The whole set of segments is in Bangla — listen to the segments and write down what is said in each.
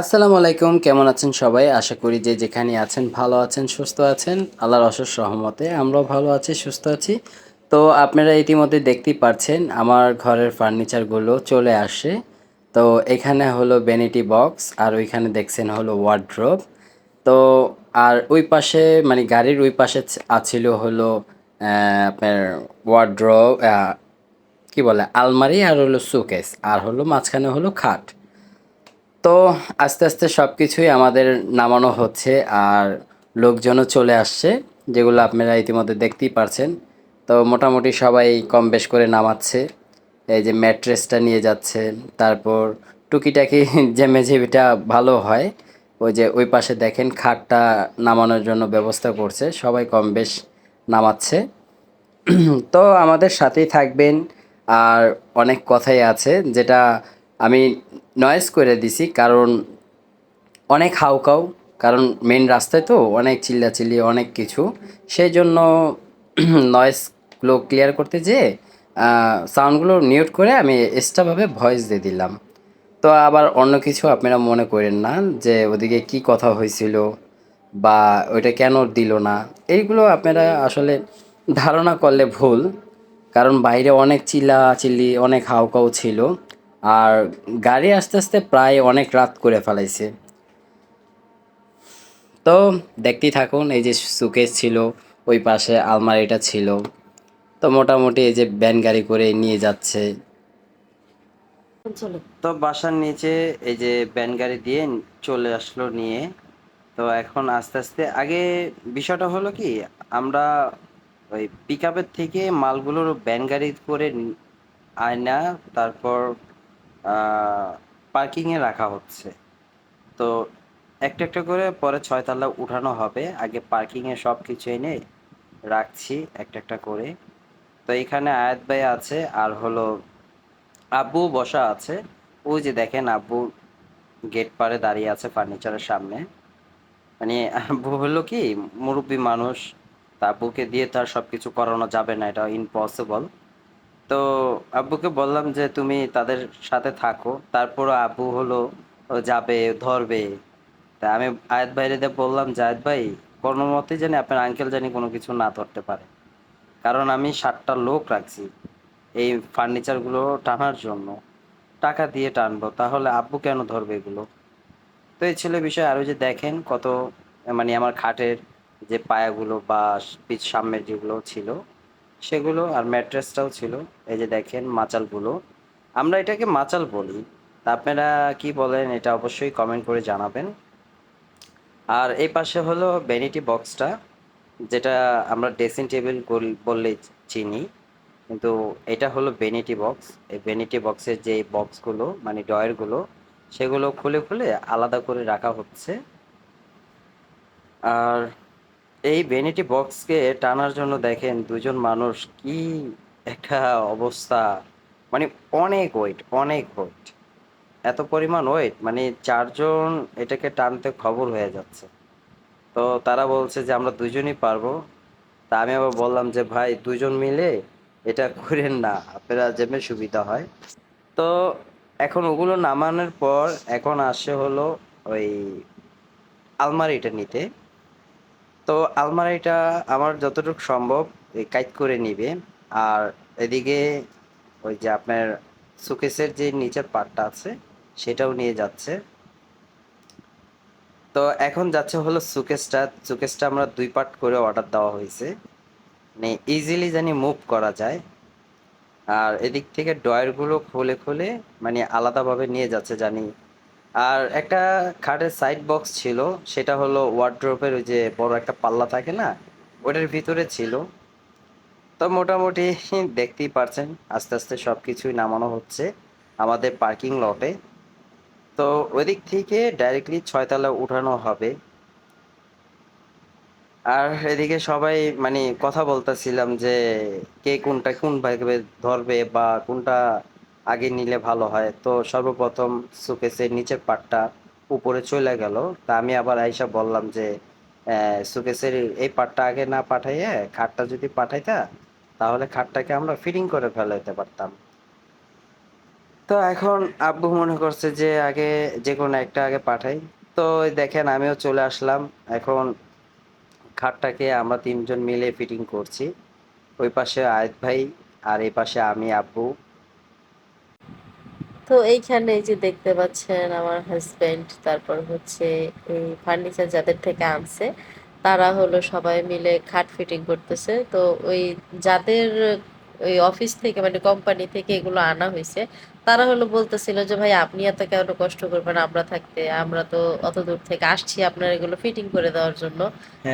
আসসালামু আলাইকুম, কেমন আছেন সবাই? আশা করি যে যেখানে আছেন ভালো আছেন, সুস্থ আছেন। আল্লাহর অশেষ রহমতে আমরাও ভালো আছি, সুস্থ আছি। তো আপনারা ইতিমধ্যে দেখতেই পাচ্ছেন আমার ঘরের ফার্নিচারগুলো চলে আসে তো এখানে হলো বেনিটি বক্স আর ওইখানে দেখছেন হলো ওয়ার্ড্রোব তো আর ওই পাশে মানে গাড়ির ওই পাশে আছিল হলো আপনার ওয়ার্ড্রোব কি বলে, আলমারি আর হলো শোকেস আর হলো মাঝখানে হলো খাট। তো আস্তে আস্তে সব কিছুই আমাদের নামানো হচ্ছে আর লোকজনও চলে আসছে, যেগুলো আপনারা ইতিমধ্যে দেখতেই পারছেন। তো মোটামুটি সবাই কম বেশ করে নামাচ্ছে। এই যে ম্যাট্রেসটা নিয়ে যাচ্ছে, তারপর টুকিটাকি যে মেঝেবিটা ভালো হয়, ওই যে ওই পাশে দেখেন খাটটা নামানোর জন্য ব্যবস্থা করছে, সবাই কম বেশ নামাচ্ছে। তো আমাদের সাথেই থাকবেন, আর অনেক কথাই আছে, যেটা আমি নয়েজ করে দিছি কারণ অনেক হাউকাউ কারণ মেন রাস্তায় তো অনেক চিল্লাচিল্লি, অনেক কিছু। সেই জন্য নয়েজগুলো ক্লিয়ার করতে যেয়ে সাউন্ডগুলো মিউট করে আমি এক্সট্রাভাবে ভয়েস দিয়ে দিলাম। তো আবার অন্য কিছু আপনারা মনে করেন না যে ওদিকে কি কথা হয়েছিল বা ওইটা কেন দিল না। এইগুলো আপনারা আসলে ধারণা করলে ভুল, কারণ বাইরে অনেক চিল্লা চিল্লি অনেক হাউকাউ ছিল। আর গাড়ি আস্তে আস্তে প্রায় অনেক রাত করে ফেলাইছে। তো দেখতেই থাকুন, এই যে সুকেস ছিল, ওই পাশে আলমারিটা ছিল। তো মোটামুটি এই যে ভ্যান গাড়ি করে নিয়ে যাচ্ছে। তো বাসার নিচে এই যে ভ্যান গাড়ি দিয়ে চলে আসলো নিয়ে। তো এখন আস্তে আস্তে, আগে বিষয়টা হলো কি, আমরা ওই পিক থেকে মালগুলোর ভ্যান গাড়ি করে আয়না তারপর পার্কিংয়ে রাখা হচ্ছে। তো একটা একটা করে পরে ছয়তলা উঠানো হবে। আগে পার্কিংয়ে সব কিছু এনে রাখছি একটা একটা করে। তো এখানে আয়াত ভাই আছে আর হলো আব্বু বসা আছে। ওই যে দেখেন আব্বু গেট পারে দাঁড়িয়ে আছে ফার্নিচারের সামনে। মানে আব্বু হলো কি, মুরব্বী মানুষ। তা আব্বুকে দিয়ে তো আর সবকিছু করানো যাবে না এটা ইম্পসিবল তো আব্বুকে বললাম যে তুমি তাদের সাথে থাকো। তারপরও আব্বু হলো যাবে ধরবে। তা আমি আয়াত ভাইরে বললাম আয়াত ভাই, কোনো মতেই জানি আপনার আঙ্কেল জানি কোনো কিছু না ধরতে পারে। কারণ আমি ষাটটা লোক রাখছি এই ফার্নিচারগুলো টানার জন্য। টাকা দিয়ে টানবো, তাহলে আব্বু কেন ধরবে এগুলো? তো এই ছিল বিষয়। আরও যে দেখেন কত মানে আমার খাটের যে পায়াগুলো বা সামনের যেগুলো ছিল সেগুলো আর ম্যাট্রেসটাও ছিল। এই যে দেখেন মাচালগুলো। আমরা এটাকে মাচাল বলি। তা আপনারা কি বলেন এটা অবশ্যই কমেন্ট করে জানাবেন। আর এই পাশে হলো ভ্যানিটি বক্সটা যেটা আমরা ড্রেসিং টেবিল বললে চিনি। কিন্তু এটা হলো ভ্যানিটি বক্স এই ভ্যানিটি বক্সের যে বক্সগুলো মানে ডয়ারগুলো সেগুলো খুলে খুলে আলাদা করে রাখা হচ্ছে। আর এই ভ্যানিটি বক্সকে টানার জন্য দেখেন দুজন মানুষ কি একটা অবস্থা। মানে অনেক ওয়েট অনেক ওয়েট এত পরিমাণ ওয়েট মানে চারজন এটাকে টানতে খবর হয়ে যাচ্ছে। তো তারা বলছে যে, আমরা দুজনই পারব। তা আমি আবার বললাম যে, ভাই, দুজন মিলে এটা করেন না, আপনারা যেমন সুবিধা হয়। তো এখন ওগুলো নামানোর পর এখন আসে হলো ওই আলমারিটা নিতে। তো আলমারিটা আমার যতটুকু সম্ভব এই কাইট করে নিবে। আর এদিকে ওই যে আপনার সুকেসের যে নিচের পার্টটা আছে, সেটাও নিয়ে যাচ্ছে। তো এখন যাচ্ছে হলো সুকেসটা। সুকেসটা আমরা দুই পার্ট করে অর্ডার দেওয়া হয়েছে। মানে ইজিলি জানি মুভ করা যায়। আর এদিক থেকে ডয়ারগুলো খুলে খুলে মানে আলাদাভাবে নিয়ে যাচ্ছে জানি আর একটা খাটের সাইড বক্স ছিল, সেটা হলো ওয়ার্ড্রোপের ওই যে বড় একটা পাল্লা থাকে না, ওটার ভিতরে ছিল। তো মোটামুটি দেখতেই পারছেন, আস্তে আস্তে সব কিছুই নামানো হচ্ছে আমাদের পার্কিং লটে তো ওইদিক থেকে ডাইরেক্টলি ছয়তলা উঠানো হবে। আর এদিকে সবাই মানে কথা বলতেছিলাম যে কে কোনটা কোন ভাবে ধরবে বা কোনটা আগে নিলে ভালো হয়। তো সর্বপ্রথম সুকেসের নিচের পাটটা উপরে চলে গেল। তা আমি আবার আইসা বললাম যে সুকেসের এই পাটটা আগে না পাঠাইয়ে খাটটা যদি পাঠাইতা, তাহলে খাটটাকে আমরা ফিটিং করে ফেলাইতে পারতাম। তো এখন আব্বু মনে করছে যে, আগে যে কোনো একটা আগে পাঠাই। তো দেখেন আমিও চলে আসলাম। এখন খাটটাকে আমরা তিনজন মিলে ফিটিং করছি। ওই পাশে আয়েত ভাই আর এই পাশে আমি, আব্বু। তো এইখানে এই যে দেখতে পাচ্ছেন আমার হাজবেন্ড তারপর হচ্ছে এই ফার্নিচার যাদের থেকে আনছে তারা হলো সবাই মিলে খাট ফিটিং করতেছে। তো ওই যাদের ওই অফিস থেকে মানে কোম্পানি থেকে এগুলো আনা হয়েছে তারা হলো বলতেছিল যে ভাই আপনি এত কেন কষ্ট করবেন? আমরা থাকতে আমরা তো অত দূর থেকে আসছি আপনার এগুলো ফিটিং করে দেওয়ার জন্য।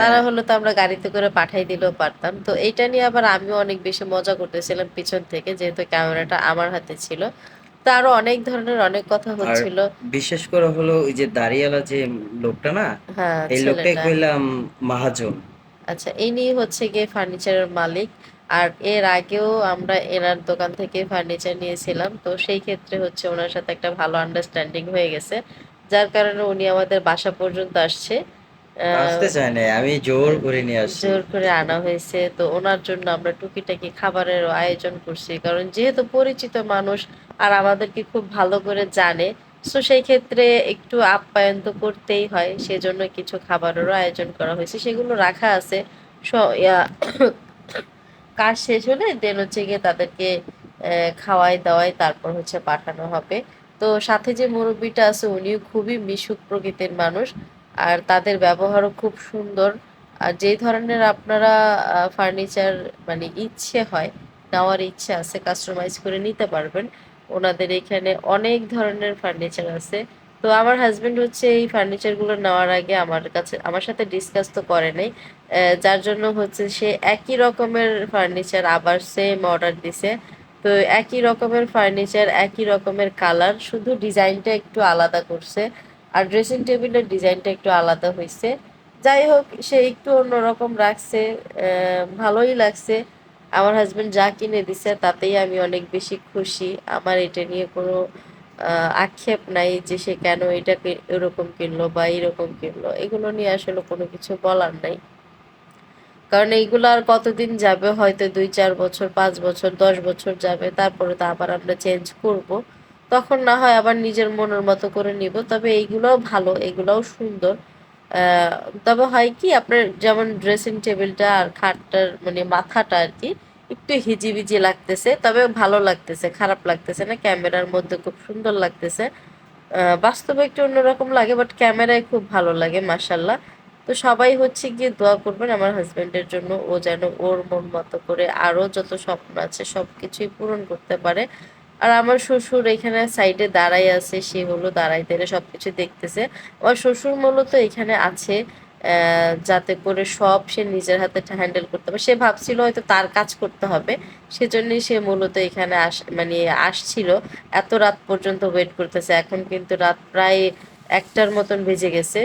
তারা হলো তো আমরা গাড়িতে করে পাঠাই দিলেও পারতাম। তো এইটা নিয়ে আবার আমিও অনেক বেশি মজা করতেছিলাম পিছন থেকে যেহেতু ক্যামেরাটা আমার হাতে ছিল। তো আরও অনেক ধরনের অনেক কথা হচ্ছিল। বিশেষ করে হলো ওই যে দাঁড়িয়ালা যে লোকটা না হ্যাঁ এই লোকটাই কইলাম মাহাজন। আচ্ছা ইনি হচ্ছে গিয়ে ফার্নিচারের মালিক। আর এর আগেও আমরা এনার দোকান থেকে ফার্নিচার নিয়েছিলাম। তো সেই ক্ষেত্রে হচ্ছে ওনার সাথে একটা ভালো আন্ডারস্ট্যান্ডিং হয়ে গেছে। যার কারণে উনি আমাদের বাসা পর্যন্ত আসছে। আসতে আমি জোর করে নিয়ে আসছি। জোর করে আনা হয়েছে, তো ওনার জন্য আমরা টুকিটাকি খাবারের আয়োজন করছি, কারণ যেহেতু পরিচিত মানুষ আর আমাদেরকে খুব ভালো করে জানে তো সেই ক্ষেত্রে একটু আপ্যায়ন তো করতেই হয়, সেজন্য কিছু খাবারেরও আয়োজন করা হয়েছে, সেগুলো রাখা আছে। কাজ শেষ হলে দেন হচ্ছে গিয়ে তাদেরকে খাওয়াই দাওয়াই তারপর হচ্ছে পাঠানো হবে। তো সাথে যে মুরব্বিটা আছে, উনিও খুবই মিশুক প্রকৃতির মানুষ আর তাদের ব্যবহারও খুব সুন্দর। আর যেই ধরনের আপনারা ফার্নিচার মানে ইচ্ছে হয়, নেওয়ার ইচ্ছে আছে কাস্টমাইজ করে নিতে পারবেন, ওনাদের এখানে অনেক ধরনের ফার্নিচার আছে। তো আমার হাজব্যান্ড হচ্ছে এই ফার্নিচারগুলো নেওয়ার আগে আমার কাছে, আমার সাথে ডিসকাস তো করে নাই যার জন্য হচ্ছে সে একই রকমের ফার্নিচার আবার সেম অর্ডার দিছে। তো একই রকমের ফার্নিচার একই রকমের কালার শুধু ডিজাইনটা একটু আলাদা করছে। আর ড্রেসিং টেবিলের ডিজাইনটা একটু আলাদা হয়েছে যাই হোক, সে একটু অন্যরকম রাখছে ভালোই লাগছে। আমার হাজবেন্ড যা কিনে দিছে তাতেই আমি অনেক বেশি খুশি। আমার এটা নিয়ে কোনো আক্ষেপ নাই যে সে কেন এটাকে এরকম কিনলো বা এরকম কিনলো। এগুলো নিয়ে আসলে কোনো কিছু বলার নাই। কারণ এইগুলো আর কতদিন যাবে? হয়তো দুই, চার বছর, পাঁচ বছর, দশ বছর যাবে। তারপরে তো আবার আমরা চেঞ্জ করব। তখন না হয় আবার নিজের মনের মতো করে নিব। তবে এইগুলোও ভালো, এগুলোও সুন্দর। তবে হয় কি, আপনার যেমন ড্রেসিং টেবিলটা আর খাটটার মানে মাথাটা আর কি একটু হিজিবিজি লাগতেছে, তবে ভালো লাগতেছে, খারাপ লাগতেছে না। ক্যামেরার মধ্যে খুব সুন্দর লাগতেছে। বাস্তবে একটু অন্যরকম লাগে বাট ক্যামেরায় খুব ভালো লাগে মাসাল্লাহ তো সবাই হচ্ছে গিয়ে দোয়া করবেন, আমার হাজবেন্ডের জন্য ও যেন ওর মন মতো করে আরও যত স্বপ্ন আছে সব কিছুই পূরণ করতে পারে। আর আমার শ্বশুর এখানে সাইডে দাঁড়াই আছে, সে হলো দাঁড়াই দাঁড়িয়ে সবকিছু দেখতেছে। আমার শ্বশুর মূলত এখানে আছে যাতে করে সব সে নিজের হাতে হ্যান্ডেল করতে পারে। সে ভাবছিল হয়তো তার কাজ করতে হবে, সেজন্যই সে মূলত এখানে আস মানে আসছিল। এত রাত পর্যন্ত ওয়েট করতেছে। এখন কিন্তু রাত প্রায় একটার মতন বেজে গেছে।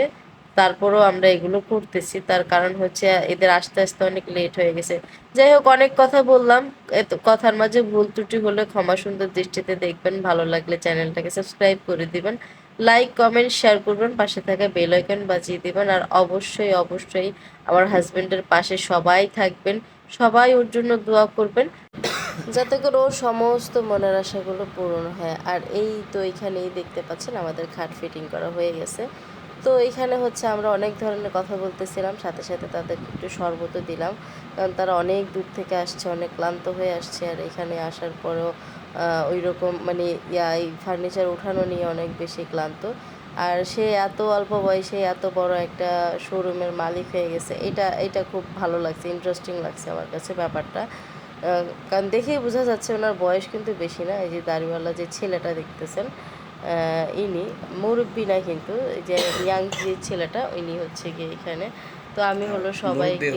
তারপরও আমরা এগুলো করতেছি। তার কারণ হচ্ছে এদের আস্তে আস্তে অনেক লেট হয়ে গেছে। যাই হোক, অনেক কথা বললাম। এত কথার মাঝে ভুল ত্রুটি হলে ক্ষমা সুন্দর দৃষ্টিতে দেখবেন। ভালো লাগলে চ্যানেলটাকে সাবস্ক্রাইব করে দিবেন। লাইক কমেন্ট শেয়ার করবেন। পাশে থাকা বেল আইকন বাজিয়ে দিবেন। আর অবশ্যই অবশ্যই আমার হাজবেন্ডের পাশে সবাই থাকবেন। সবাই ওর জন্য দোয়া করবেন। যাতে করে ওর সমস্ত মনের আশাগুলো পূরণ হয়। আর এই তো এখানেই দেখতে পাচ্ছেন, আমাদের খাট ফিটিং করা হয়ে গেছে। তো এখানে হচ্ছে আমরা অনেক ধরনের কথা বলতেছিলাম, সাথে সাথে তাদের একটু শরবতও দিলাম। কারণ তারা অনেক দূর থেকে আসছে, অনেক ক্লান্ত হয়ে আসছে, আর এখানে আসার পরেও ওই রকম মানে ইয়া, এই ফার্নিচার উঠানো নিয়ে অনেক বেশি ক্লান্ত। আর সে এত অল্প বয়সে এত বড় একটা শোরুমের মালিক হয়ে গেছে, এটা এটা খুব ভালো লাগছে ইন্টারেস্টিং লাগছে আমার কাছে ব্যাপারটা। কারণ দেখেই বোঝা যাচ্ছে ওনার বয়স কিন্তু বেশি না, এই যে দাড়িওয়ালা যে ছেলেটা দেখতেছেন ইনি মুরব্বী না কিন্তু যে ইয়াং যে ছেলেটা ইনি হচ্ছে গিয়ে এখানে। তো আমি হলো সবাইকে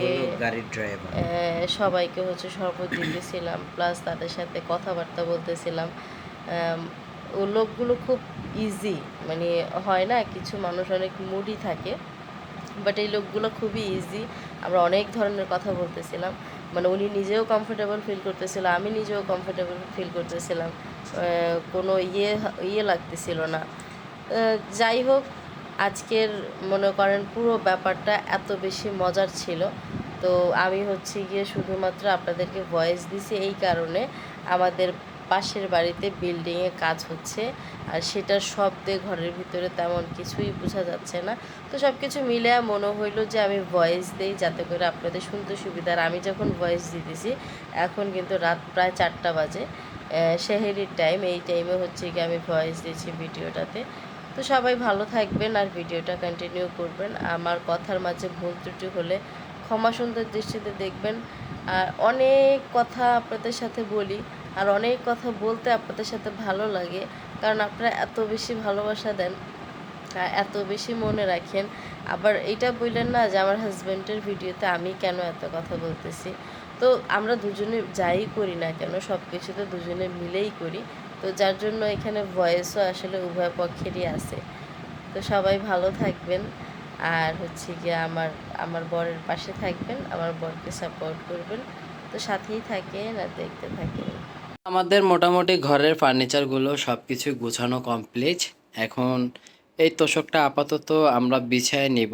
সবাইকে হচ্ছে শরবত দিতেছিলাম প্লাস তাদের সাথে কথাবার্তা বলতেছিলাম। ও লোকগুলো খুব ইজি মানে হয় না কিছু মানুষ অনেক মুডি থাকে বাট এই লোকগুলো খুবই ইজি আমরা অনেক ধরনের কথা বলতেছিলাম। মানে উনি নিজেও কমফোর্টেবল ফিল করতেছিল, আমি নিজেও কমফোর্টেবল ফিল করতেছিলাম। কোনো ইয়ে ইয়ে লাগতেছিল না। যাই হোক, আজকের মনে করেন পুরো ব্যাপারটা এত বেশি মজার ছিল। তো আমি হচ্ছে গিয়ে শুধুমাত্র আপনাদেরকে ভয়েস দিছি এই কারণে। আমাদের পাশের বাড়িতে বিল্ডিংয়ে কাজ হচ্ছে, আর সেটার শব্দে ঘরের ভিতরে তেমন কিছুই বোঝা যাচ্ছে না। তো সব কিছু মিলে মনে হইল যে আমি ভয়েস দিই যাতে করে আপনাদের শুনতে সুবিধা। আর আমি যখন ভয়েস দিতেছি, এখন কিন্তু রাত প্রায় চারটা বাজে। শেহেরির টাইম এই টাইমে হচ্ছে কি আমি ভয়েস দিয়েছি ভিডিওটাতে। তো সবাই ভালো থাকবেন আর ভিডিওটা কন্টিনিউ করবেন। আমার কথার মাঝে ভুল ত্রুটি হলে ক্ষমা সুন্দর দৃষ্টিতে দেখবেন। আর অনেক কথা আপনাদের সাথে বলি। আর অনেক কথা বলতে আপনাদের সাথে ভালো লাগে, কারণ আপনারা এত বেশি ভালোবাসা দেন এত বেশি মনে রাখেন। আবার এইটা বললেন না যে, আমার হাজব্যান্ডের ভিডিওতে আমি কেন এত কথা বলতেছি? তো আমরা দুজনে যাই করি না কেন সব কিছুতে দুজনে মিলেই করি। তো যার জন্য এখানে ভয়েসও আসলে উভয় পক্ষেরই আছে। তো সবাই ভালো থাকবেন। আর হচ্ছে গিয়ে আমার আমার বরের পাশে থাকবেন, আমার বরকে সাপোর্ট করবেন। তো সাথেই থাকেন আর দেখতে থাকেন। আমাদের মোটামুটি ঘরের ফার্নিচারগুলো সব কিছু গোছানো কমপ্লিট এখন এই তোষকটা আপাতত আমরা বিছায় নেব।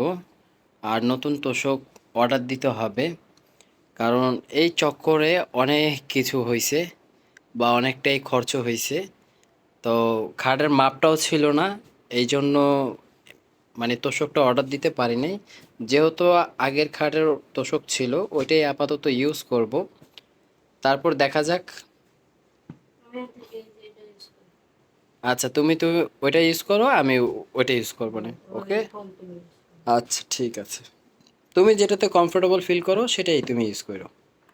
আর নতুন তোষক অর্ডার দিতে হবে। কারণ এই চক্করে অনেক কিছু হয়েছে বা অনেকটাই খরচ হয়েছে তো খাটের মাপটাও ছিল না, এই জন্য মানে তোষকটা অর্ডার দিতে পারিনি। যেহেতু আগের খাটের তোষক ছিল, ওইটাই আপাতত ইউজ করব। তারপর দেখা যাক আচ্ছা তুমি তুমি ওইটা ইউজ করো আমি ওইটা ইউজ করব না ওকে আচ্ছা ঠিক আছে। তুমি যেটাতে কমফোর্টেবল ফিল করো সেটাই তুমি ইউজ করো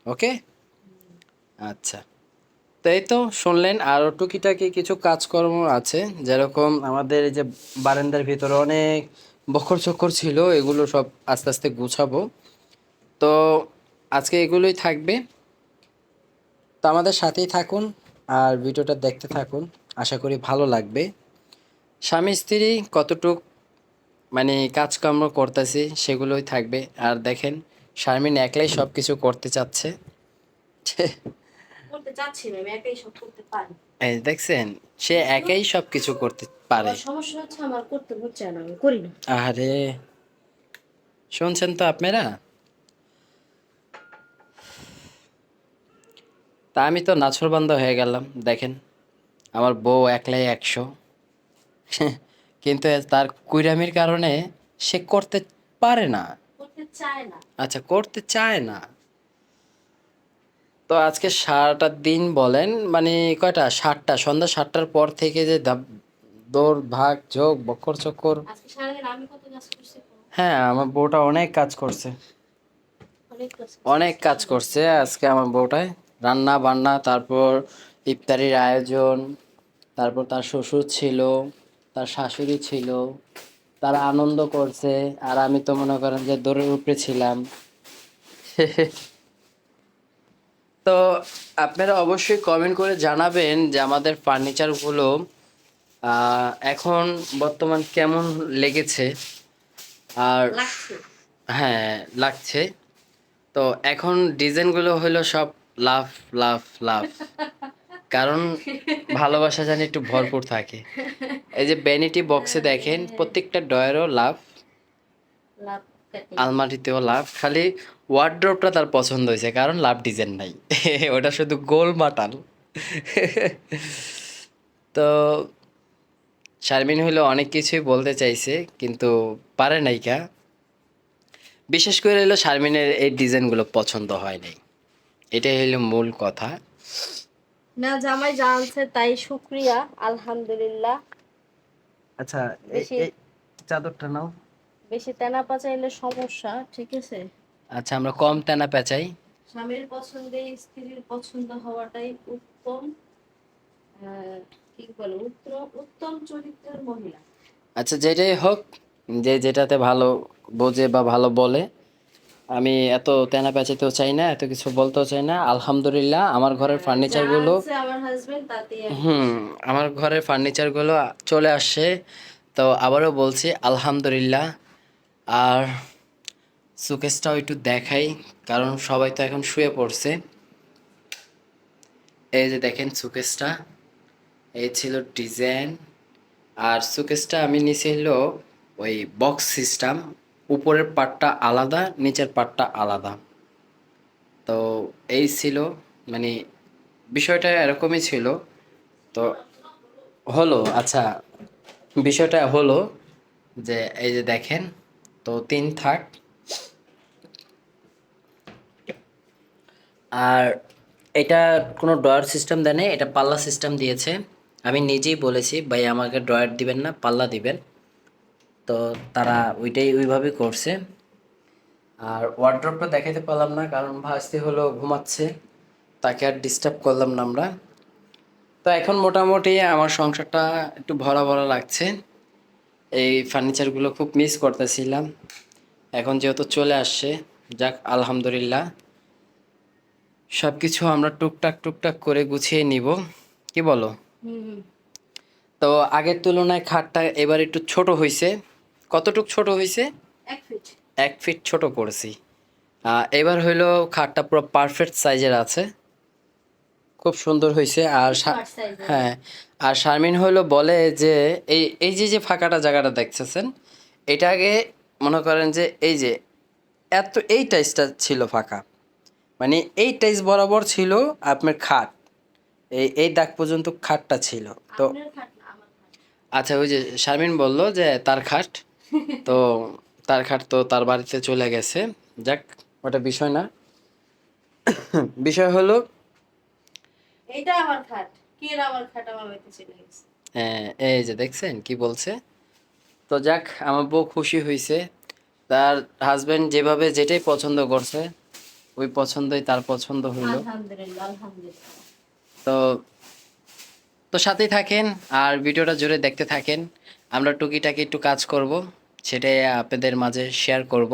ওকে আচ্ছা তাই তো শুনলেন আরও টুকিটাকি কিছু কাজকর্ম আছে যেরকম আমাদের এই যে বারান্দার ভিতরে অনেক বকর চক্কর ছিল এগুলো সব আস্তে আস্তে গুছাবো। তো আজকে এগুলোই থাকবে। তো আমাদের সাথেই থাকুন আর ভিডিওটা দেখতে থাকুন। আশা করি ভালো লাগবে। স্বামী স্ত্রী কতটুক মানে কাজকর্ম করতেছি সেগুলোই থাকবে। আর দেখেন শারমিন একলাই সব কিছু করতে চাচ্ছে এই দেখছেন সে একাই সব কিছু করতে পারে। সমস্যা হচ্ছে আমার করতে হচ্ছে না আমি করি না। আরে শুনছেন তো আপনারা? তা আমি তো নাছরবান্ধা হয়ে গেলাম দেখেন। আমার বউ একলাই একশো। কিন্তু তার কুইরামির কারণে সে করতে পারে না। আচ্ছা করতে চায় না। তো আজকে সারাটা দিন বলেন মানে কয়টা? সাতটা সন্ধ্যা সাতটার পর থেকে যে দৌড় ভাগ ঝোঁক বকর চক্কর। হ্যাঁ আমার বউটা অনেক কাজ করছে। অনেক কাজ করছে আজকে আমার বউটায়। রান্না বান্না তারপর ইফতারির আয়োজন তারপর তার শ্বশুর ছিল তার শাশুড়ি ছিল তারা আনন্দ করছে আর আমি তো মনে করেন যে দৌড়ে উপরে ছিলাম। তো আপনারা অবশ্যই কমেন্ট করে জানাবেন যে আমাদের ফার্নিচারগুলো এখন বর্তমান কেমন লেগেছে। আর হ্যাঁ লাগছে। তো এখন ডিজাইনগুলো হলো সব লাভ লাভ লাভ কারণ ভালোবাসা জানি একটু ভরপুর থাকে। এই যে ভ্যানিটি বক্সে দেখেন প্রত্যেকটা ডয়ারও লাভ আলমারিতেও লাভ খালি ওয়ার্ড্রপটা তার পছন্দ হয়েছে কারণ লাভ ডিজাইন নাই। ওটা শুধু গোল মাটাল তো শারমিন হইল অনেক কিছুই বলতে চাইছে কিন্তু পারে নাই কা। বিশেষ করে হলো শারমিনের এই ডিজাইনগুলো পছন্দ হয় নাই। এটাই হলো মূল কথা। না জামাই জানছে তাই শুক্রিয়া আলহামদুলিল্লাহ। আচ্ছা বেশি- এই- চাদরটা নাও। বেশি তেনা পাচাইলে সমস্যা ঠিক আছে? আচ্ছা আমরা কম তেনা পেঁচাই। স্বামীর পছন্দে স্ত্রীর পছন্দ হওয়াটাই উত্তম। কি বলে উত্তম উত্তম চরিত্রের মহিলা। আচ্ছা যেটাই হোক যে যেটাতে ভালো বোঝে বা ভালো বলে আমি এত তেনা পেঁচাতেও চাই না এত কিছু বলতেও চাই না। আলহামদুলিল্লাহ আমার ঘরের ফার্নিচারগুলো হাজবেন্ড তাতে হুম আমার ঘরের ফার্নিচারগুলো চলে আসছে। তো আবারও বলছি আলহামদুলিল্লাহ। আর সুকেসটাও একটু দেখাই কারণ সবাই তো এখন শুয়ে পড়ছে। এই যে দেখেন সুকেসটা এই ছিল ডিজাইন। আর সুকেসটা আমি নিচে হলো ওই বক্স সিস্টেম উপরের পার্টটা আলাদা, নিচের পার্টটা আলাদা। তো এই ছিল মানে বিষয়টা এরকমই ছিল। তো হলো আচ্ছা বিষয়টা হলো যে, এই যে দেখেন, তো তিন থাক আর এটা কোনো ড্রয়ার সিস্টেম দেয় এটা পাল্লা সিস্টেম দিয়েছে। আমি নিজেই বলেছি, ভাই, আমাকে ড্রয়ার দিবেন না, পাল্লা দিবেন। তো তারা ওইটাই ওইভাবে করছে। আর ওয়ার্ড্রপটা দেখাতে পারলাম না কারণ ভাসতে হলো ঘুমাচ্ছে তাকে আর ডিস্টার্ব করলাম না আমরা। তো এখন মোটামুটি আমার সংসারটা একটু ভরা ভরা লাগছে। এই ফার্নিচারগুলো খুব মিস করতেছিলাম। এখন যেহেতু চলে আসছে যাক আলহামদুলিল্লাহ। সব কিছু আমরা টুকটাক টুকটাক করে গুছিয়ে নিব কি বলো? তো আগের তুলনায় খাটটা এবার একটু ছোট হয়েছে কতটুক ছোট হয়েছে এক ফিট। ছোট করেছি। এবার হইল খাটটা পুরো পারফেক্ট সাইজের আছে। খুব সুন্দর হয়েছে আর। হ্যাঁ। আর শারমিন হইল বলে যে এই এই যে যে ফাঁকাটা জায়গাটা দেখতেছেন এটা আগে মনে করেন যে এই যে এত এই টাইসটা ছিল ফাঁকা। মানে এই টাইস বরাবর ছিল আপনার খাট। এই এই দাগ পর্যন্ত খাটটা ছিল। তো আচ্ছা ওই যে শারমিন বলল যে তার খাট। তো তার খাট তো তার বাড়িতে চলে গেছে। যাক ওটা বিষয় না। বিষয় হলো এটা আমার খাট। কে আমার খাট? আমার বাড়িতে চলে গেছে। আহ, এই যে দেখছেন কি বলছে? তো যাক আমার বউ খুশি হয়েছে তার হাজবেন্ড যেভাবে যেটাই পছন্দ করছে ওই পছন্দই তার পছন্দ হইল। আলহামদুলিল্লাহ আলহামদুলিল্লাহ। তো তো সাথেই থাকেন আর ভিডিওটা জুড়ে দেখতে থাকেন। আমরা টুকিটাকি একটু কাজ করব। সেটাই আপনাদের মাঝে শেয়ার করব।